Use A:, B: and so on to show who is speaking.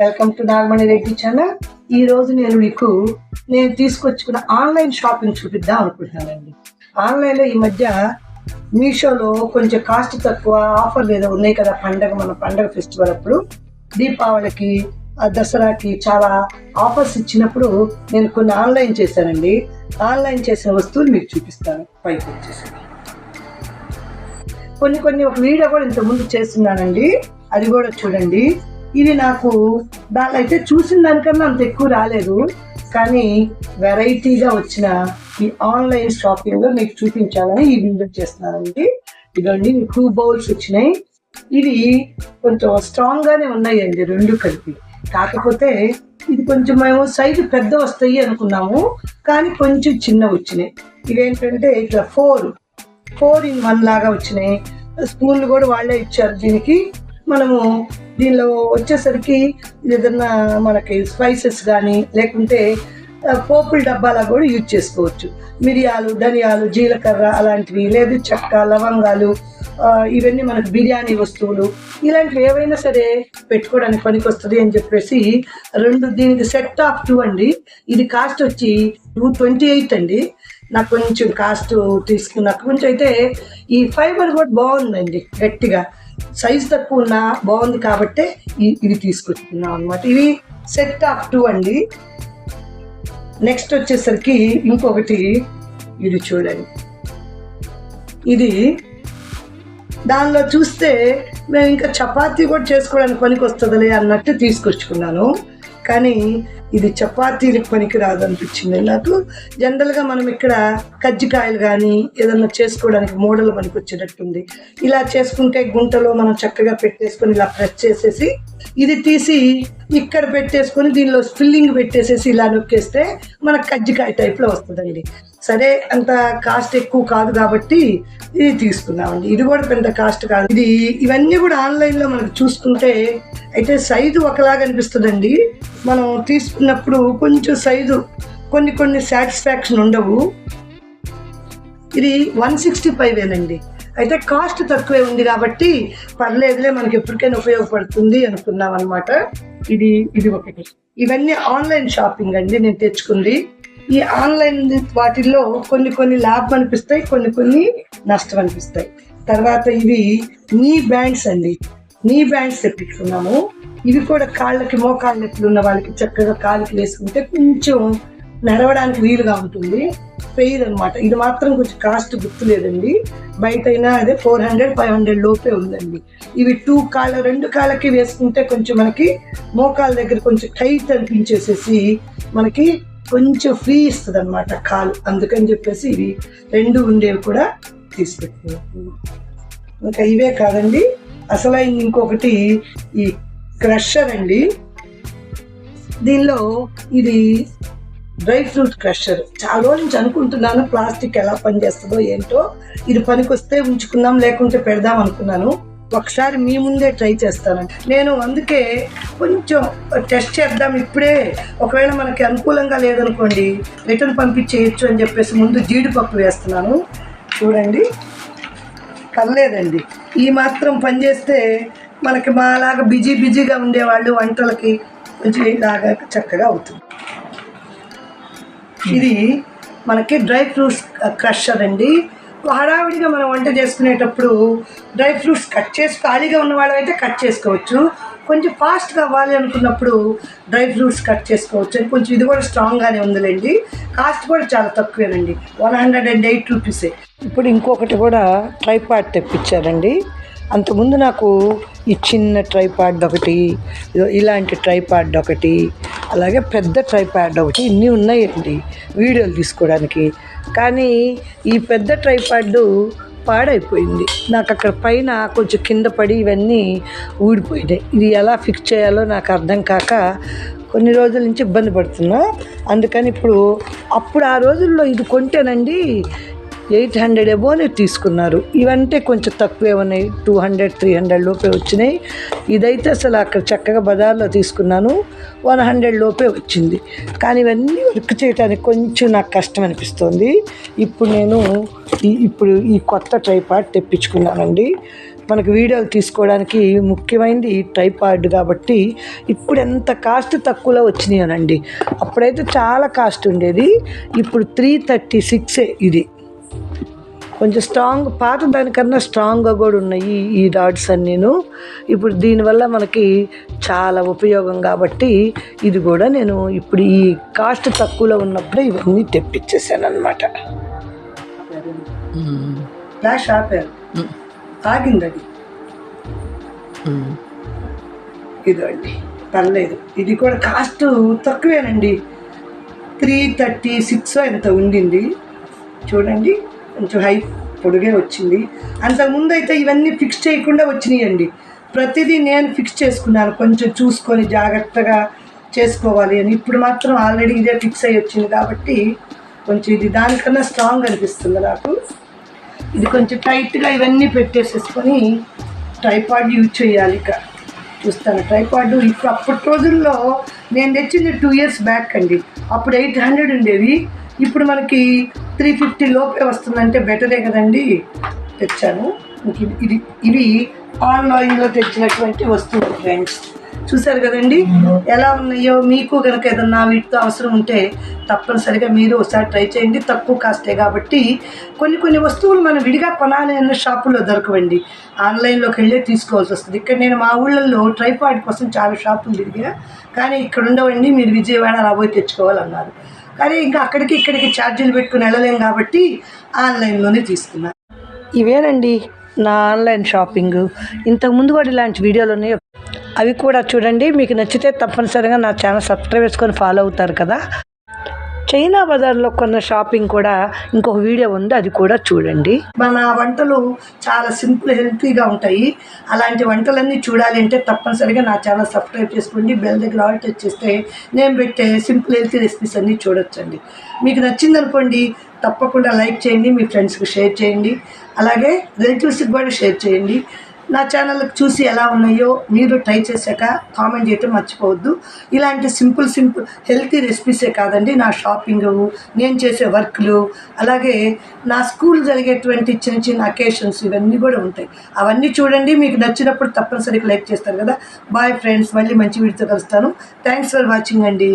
A: Welcome to Nagamani Reddy channel. ఈ రోజు నేను మీకు నేను తీసుకొచ్చుకున్న ఆన్లైన్ షాపింగ్ చూపిద్దాం అనుకుంటున్నానండి. ఆన్లైన్లో ఈ మధ్య మీషోలో కొంచెం కాస్ట్ తక్కువ ఆఫర్లు ఏదో ఉన్నాయి కదా పండగ మన పండగ ఫెస్టివల్ అప్పుడు. దీపావళికి దసరాకి చాలా ఆఫర్స్ ఇచ్చినప్పుడు నేను కొన్ని ఆన్లైన్ చేశానండి. ఆన్లైన్ చేసిన వస్తువులు మీకు చూపిస్తాను. పైకి వచ్చేసి కొన్ని కొన్ని ఒక వీడియో కూడా ఇంతకుముందు చేస్తున్నానండి. అది కూడా చూడండి. ఇది నాకు దాని అయితే చూసిన దానికన్నా అంత ఎక్కువ రాలేదు. కానీ వెరైటీగా వచ్చిన ఈ ఆన్లైన్ షాపింగ్ మీకు చూపించాలని ఈ వీడియో చేస్తున్నానండి. ఇదండి టూ బౌల్స్ వచ్చినాయి. ఇవి కొంచెం స్ట్రాంగ్ గానే ఉన్నాయండి రెండు కలిపి. కాకపోతే ఇది కొంచెం మేము సైజు పెద్ద వస్తాయి అనుకున్నాము కానీ కొంచెం చిన్న వచ్చినాయి. ఇవేంటంటే ఇట్లా ఫోర్ ఫోర్ ఇన్ వన్ లాగా వచ్చినాయి. స్పూన్లు కూడా వాళ్ళే ఇచ్చారు దీనికి. మనము దీనిలో వచ్చేసరికి ఏదన్నా మనకి స్పైసెస్ కానీ లేకుంటే పోపుల డబ్బాలా కూడా యూజ్ చేసుకోవచ్చు. మిరియాలు ధనియాలు జీలకర్ర అలాంటివి లేదు చెక్క లవంగాలు ఇవన్నీ మనకు బిర్యానీ వస్తువులు ఇలాంటివి ఏవైనా సరే పెట్టుకోవడానికి పనికొస్తుంది అని చెప్పేసి రెండు దీనికి సెట్ ఆఫ్ టూ అండి. ఇది కాస్ట్ వచ్చి టూ ట్వంటీ ఎయిట్ అండి. నాకు కొంచెం కాస్ట్ తీసుకున్న కొంచెం అయితే ఈ ఫైబర్ కూడా బాగుందండి గట్టిగా. సైజ్ తక్కువ ఉన్నా బాగుంది కాబట్టి ఇది తీసుకొచ్చుకున్నాం అనమాట ఇవి సెట్ ఆఫ్ టూ అండి. నెక్స్ట్ వచ్చేసరికి ఇంకొకటి ఇది చూడండి. ఇది దానిలో చూస్తే మేము ఇంకా చపాతీ కూడా చేసుకోవడానికి పనికి వస్తుందిలే అన్నట్టు తీసుకొచ్చుకున్నాను. కానీ ఇది చపాతీలకు పనికిరాదు అనిపించింది నాకు జనరల్గా మనం ఇక్కడ కజ్జికాయలు కానీ ఏదన్నా చేసుకోవడానికి మోడల్ పనికి వచ్చేటట్టుంది ఇలా చేసుకుంటే గుంటలో మనం చక్కగా పెట్టేసుకొని ఇలా ప్రెస్ చేసేసి ఇది తీసి ఇక్కడ పెట్టేసుకొని దీనిలో ఫిల్లింగ్ పెట్టేసేసి ఇలా నొక్కేస్తే మనకు కజ్జికాయ టైప్లో వస్తుందండి. సరే అంత కాస్ట్ ఎక్కువ కాదు కాబట్టి ఇది తీసుకున్నామండి ఇది కూడా పెద్ద కాస్ట్ కాదు. ఇది ఇవన్నీ కూడా ఆన్లైన్లో మనకు చూసుకుంటే అయితే సైజు ఒకలాగా అనిపిస్తుందండి. మనం చేస్తున్నప్పుడు కొంచెం సైజు కొన్ని కొన్ని సాటిస్ఫాక్షన్ ఉండవు. ఇది వన్ సిక్స్టీ ఫైవ్ అయితే కాస్ట్ తక్కువే ఉంది కాబట్టి పర్లేదులే మనకి ఎప్పటికైనా ఉపయోగపడుతుంది అనుకున్నాం అనమాట ఇది ఇది ఒకటి. ఇవన్నీ ఆన్లైన్ షాపింగ్ అండి నేను తెచ్చుకుంది. ఈ ఆన్లైన్ వాటిల్లో కొన్ని కొన్ని లాభం అనిపిస్తాయి కొన్ని కొన్ని నష్టం అనిపిస్తాయి. తర్వాత ఇవి నీ బ్యాండ్స్ అండి. నీ బ్యాండ్స్ తెప్పించుకున్నాము. ఇవి కూడా కాళ్ళకి మోకాళ్ళ నొప్పులు ఉన్న వాళ్ళకి చక్కగా కాలుకి వేసుకుంటే కొంచెం నడవడానికి వీలుగా ఉంటుంది. పెయిర్ అనమాట ఇది మాత్రం కొంచెం కాస్ట్ గుర్తులేదండి. బయట అయినా అదే ఫోర్ హండ్రెడ్ ఫైవ్ హండ్రెడ్ లోపే ఉందండి. ఇవి టూ కాళ్ళ రెండు కాళ్ళకి వేసుకుంటే కొంచెం మనకి మోకాళ్ళ దగ్గర కొంచెం టైట్ అనిపించేసేసి మనకి కొంచెం ఫ్రీ ఇస్తుంది అనమాట కాలు. అందుకని చెప్పేసి ఇవి రెండు ఉండేవి కూడా తీసుకెట్టుకున్నాం ఇంకా ఇవే కాదండి. అసలు ఇంకొకటి ఈ క్రషర్ అండి. దీనిలో ఇది డ్రై ఫ్రూట్ క్రషర్. చాలా రోజు నుంచి అనుకుంటున్నాను ప్లాస్టిక్ ఎలా పనిచేస్తుందో ఏంటో. ఇది పనికొస్తే ఉంచుకుందాం లేకుంటే పెడదాం అనుకున్నాను. ఒకసారి మీ ముందే ట్రై చేస్తాను. నేను అందుకే కొంచెం టెస్ట్ చేద్దాం ఇప్పుడే. ఒకవేళ మనకి అనుకూలంగా లేదనుకోండి రిటర్న్ పంపించేయచ్చు అని చెప్పేసి ముందు జీడిపప్పు వేస్తున్నాను. చూడండి. పర్లేదండి. ఈ మాత్రం పని చేస్తే మనకి మాలాగా బిజీ బిజీగా ఉండేవాళ్ళు వంటలకి కొంచెం ఇలాగా చక్కగా అవుతుంది. ఇది మనకి డ్రై ఫ్రూట్స్ క్రషర్ అండి. హడావిడిగా మనం వంట చేసుకునేటప్పుడు డ్రై ఫ్రూట్స్ కట్ చేసి ఖాళీగా ఉన్న వాళ్ళైతే కట్ చేసుకోవచ్చు. కొంచెం ఫాస్ట్ కావాలి అనుకున్నప్పుడు డ్రై ఫ్రూట్స్ కట్ చేసుకోవచ్చు అని కొంచెం ఇది కూడా స్ట్రాంగ్గానే ఉందిలేండి. కాస్ట్ కూడా చాలా తక్కువేనండి. వన్ హండ్రెడ్ అండ్ ఎయిట్ రూపీసే. ఇప్పుడు ఇంకొకటి కూడా ట్రైపాడ్ తెప్పించారండి. అంతకుముందు నాకు ఈ చిన్న ట్రైపాడ్ ఒకటి ఇలాంటి ట్రైపాడ్ ఒకటి అలాగే పెద్ద ట్రైపాడ్ ఒకటి ఇన్ని ఉన్నాయండి వీడియోలు తీసుకోవడానికి. కానీ ఈ పెద్ద ట్రైపాడ్ పాడైపోయింది. నాకు అక్కడ పైన కొంచెం కింద పడి ఇవన్నీ ఊడిపోయినాయి. ఇది ఎలా ఫిక్స్ చేయాలో నాకు అర్థం కాక కొన్ని రోజుల నుంచి ఇబ్బంది పడుతున్నా. అందుకని ఇప్పుడు అప్పుడు ఆ రోజుల్లో ఇది కొంటేనండి ఎయిట్ హండ్రెడ్ ఎబోనే తీసుకున్నారు. ఇవంటే కొంచెం తక్కువే ఉన్నాయి. టూ హండ్రెడ్ త్రీ హండ్రెడ్ లోపే వచ్చినాయి. ఇదైతే అసలు అక్కడ చక్కగా బజార్లో తీసుకున్నాను. వన్ హండ్రెడ్ లోపే వచ్చింది. కానీ ఇవన్నీ వర్క్ చేయడానికి కొంచెం నాకు కష్టం అనిపిస్తుంది. ఇప్పుడు నేను ఈ ఇప్పుడు ఈ కొత్త ట్రైపాడ్ తెప్పించుకున్నానండి. మనకు వీడియోలు తీసుకోవడానికి ముఖ్యమైనది ఈ ట్రైపాడ్ కాబట్టి ఇప్పుడు ఎంత కాస్ట్ తక్కువలో వచ్చినాయనండి అప్పుడైతే చాలా కాస్ట్ ఉండేది. ఇప్పుడు త్రీ థర్టీ సిక్సే ఇది. కొంచెం స్ట్రాంగ్ పాత దానికన్నా స్ట్రాంగ్గా కూడా ఉన్నాయి ఈ రాడ్స్ అన్నీను. ఇప్పుడు దీనివల్ల మనకి చాలా ఉపయోగం కాబట్టి ఇది కూడా నేను ఇప్పుడు ఈ కాస్ట్ తక్కువలో ఉన్నప్పుడే ఇవన్నీ తెప్పించేసాను అనమాట ఫ్లాష్ ఆపారు. ఆగింది అది ఇదండి పర్లేదు. ఇది కూడా కాస్ట్ తక్కువేనండి. త్రీ థర్టీ సిక్స్ ఎంత ఉండింది. చూడండి. కొంచెం హై పొడిగే వచ్చింది. అంతకుముందు అయితే ఇవన్నీ ఫిక్స్ చేయకుండా వచ్చినాయండి. ప్రతిదీ నేను ఫిక్స్ చేసుకున్నాను. కొంచెం చూసుకొని జాగ్రత్తగా చేసుకోవాలి అని. ఇప్పుడు మాత్రం ఆల్రెడీ ఇదే ఫిక్స్ అయ్యి వచ్చింది కాబట్టి కొంచెం ఇది దానికన్నా స్ట్రాంగ్ అనిపిస్తుంది నాకు. ఇది కొంచెం టైట్గా ఇవన్నీ పెట్టేసేసుకొని ట్రైపాడ్ యూజ్ చేయాలి ఇక. చూస్తాను. ట్రైపాడ్ ఇప్పుడు అప్పటి రోజుల్లో నేను తెచ్చింది టూ ఇయర్స్ బ్యాక్ అండి. అప్పుడు ఎయిట్ హండ్రెడ్ ఉండేవి. ఇప్పుడు మనకి త్రీ ఫిఫ్టీ లోపే వస్తుందంటే బెటరే కదండి తెచ్చాను. ఇది- ఇది ఇవి ఆన్లైన్లో తెచ్చినటువంటి వస్తువులు ఫ్రెండ్స్. చూసారు కదండి? ఎలా ఉన్నాయో మీకు కనుక ఏదన్నా వీటితో అవసరం ఉంటే తప్పనిసరిగా మీరు ఒకసారి ట్రై చేయండి. తక్కువ కాస్టే కాబట్టి కొన్ని కొన్ని వస్తువులు మనం విడిగా కొనాలి అన్న షాపుల్లో దొరకవండి. ఆన్లైన్లోకి వెళ్ళే తీసుకోవాల్సి వస్తుంది. ఇక్కడ నేను మా ఊళ్ళల్లో ట్రైపాడ్ కోసం చాలా షాపులు తిరిగా కానీ ఇక్కడ ఉండవండి. మీరు విజయవాడ అలా పోయి తెచ్చుకోవాలన్నారు. కానీ ఇంకా అక్కడికి ఇక్కడికి ఛార్జీలు పెట్టుకుని వెళ్ళలేం కాబట్టి ఆన్లైన్లోనే తీసుకున్నాను ఇవేనండి? నా ఆన్లైన్ షాపింగ్. ఇంతకుముందు కూడా ఇలాంటి వీడియోలు ఉన్నాయి. అవి కూడా చూడండి. మీకు నచ్చితే తప్పనిసరిగా నా ఛానల్ సబ్స్క్రైబ్ చేసుకొని ఫాలో అవుతారు కదా. చైనా బజార్లో కొన్న షాపింగ్ కూడా ఇంకొక వీడియో ఉంది అది కూడా చూడండి. మన వంటలు చాలా సింపుల్ హెల్తీగా ఉంటాయి. అలాంటి వంటలన్నీ చూడాలి అంటే తప్పనిసరిగా నా ఛానల్ సబ్స్క్రైబ్ చేసుకోండి. బెల్ దగ్గర ఆల్ టచ్ చేస్తే నేను పెట్టే సింపుల్ హెల్తీ రెసిపీస్ అన్నీ చూడొచ్చండి. మీకు నచ్చిందనుకోండి తప్పకుండా లైక్ చేయండి మీ ఫ్రెండ్స్కి షేర్ చేయండి. అలాగే రిలేటివ్స్కి కూడా షేర్ చేయండి. నా ఛానల్ చూసి ఎలా ఉన్నాయో మీరు ట్రై చేశాక కామెంట్ చేయటం మర్చిపోవద్దు. ఇలాంటి సింపుల్ సింపుల్ హెల్తీ రెసిపీసే కాదండి. నా షాపింగ్ నేను చేసే వర్క్లు అలాగే నా స్కూల్ జరిగేటువంటి చిన్న చిన్న అకేషన్స్ ఇవన్నీ కూడా ఉంటాయి. అవన్నీ చూడండి మీకు నచ్చినప్పుడు తప్పనిసరిగా లైక్ చేస్తారు కదా. బాయ్ ఫ్రెండ్స్ మళ్ళీ మంచి వీడితో కలుస్తాను. థ్యాంక్స్ ఫర్ వాచింగ్ అండి.